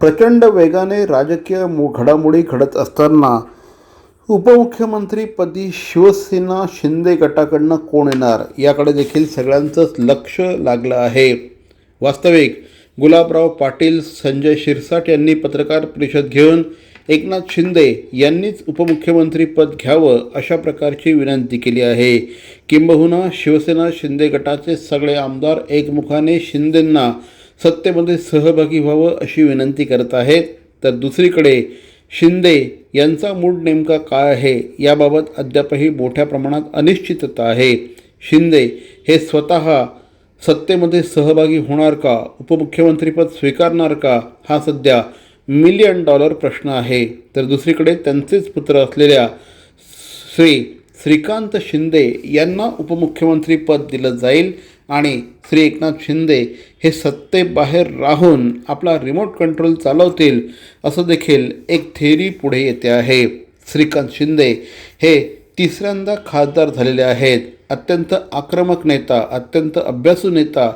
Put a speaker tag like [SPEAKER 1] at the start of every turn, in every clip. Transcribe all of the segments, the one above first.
[SPEAKER 1] प्रचंड वेगाने राजकीय मो- घडामोडी घडत असताना उपमुख्यमंत्रीपदी शिवसेना शिंदे गटाकडनं कोण येणार? याकडे देखील सगळ्यांचंच लक्ष लागलं आहे. वास्तविक गुलाबराव पाटील संजय शिरसाट यांनी पत्रकार परिषद घेऊन एकनाथ शिंदे यांनीच उपमुख्यमंत्रीपद घ्यावं अशा प्रकारची विनंती केली आहे. किंबहुना शिवसेना शिंदे गटाचे सगळे आमदार एकमुखाने शिंदेंना सत्तेमध्ये सहभागी व्हावं अशी विनंती करत आहेत. तर दुसरीकडे शिंदे यांचा मूड नेमका काय आहे याबाबत अद्यापही मोठ्या प्रमाणात अनिश्चितता आहे. शिंदे हे स्वतः सत्तेमध्ये सहभागी होणार का? उपमुख्यमंत्रीपद स्वीकारणार का? हा सध्या मिलियन डॉलर प्रश्न आहे. तर दुसरीकडे त्यांचेच पुत्र असलेल्या श्री श्रीकांत शिंदे यांना उपमुख्यमंत्रीपद दिलं जाईल. आणि श्री एकनाथ शिंदे हे सत्तेबाहेर राहून आपला रिमोट कंट्रोल चालवतील असं देखील एक थेरी पुढे येते आहे. श्रीकांत शिंदे हे तिसऱ्यांदा खासदार झालेले आहेत. अत्यंत आक्रमक नेता अत्यंत अभ्यासू नेता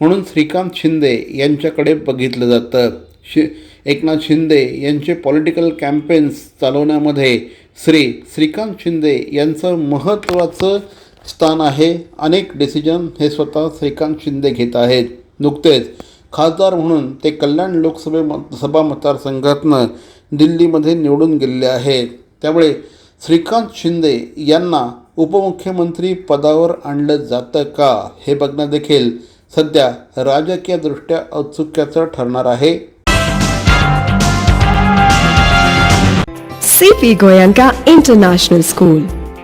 [SPEAKER 1] म्हणून श्रीकांत शिंदे यांच्याकडे बघितलं जातं. शि एकनाथ शिंदे यांचे पॉलिटिकल कॅम्पेन्स चालवण्यामध्ये श्री श्रीकांत शिंदे यांचं महत्त्वाचं स्थान आहे. अनेक डिसिजन हे स्वतः श्रीकांत शिंदे घेत आहेत. नुकतेच खासदार म्हणून ते कल्याण लोकसभे मत सभा मतदारसंघातनं दिल्लीमध्ये निवडून गेलेले आहेत. त्यामुळे श्रीकांत शिंदे यांना उपमुख्यमंत्री पदावर आणलं जातं का हे बघणं देखील सध्या राजकीयदृष्ट्या औत्सुक्याचं ठरणार आहे.
[SPEAKER 2] CP Goenka international school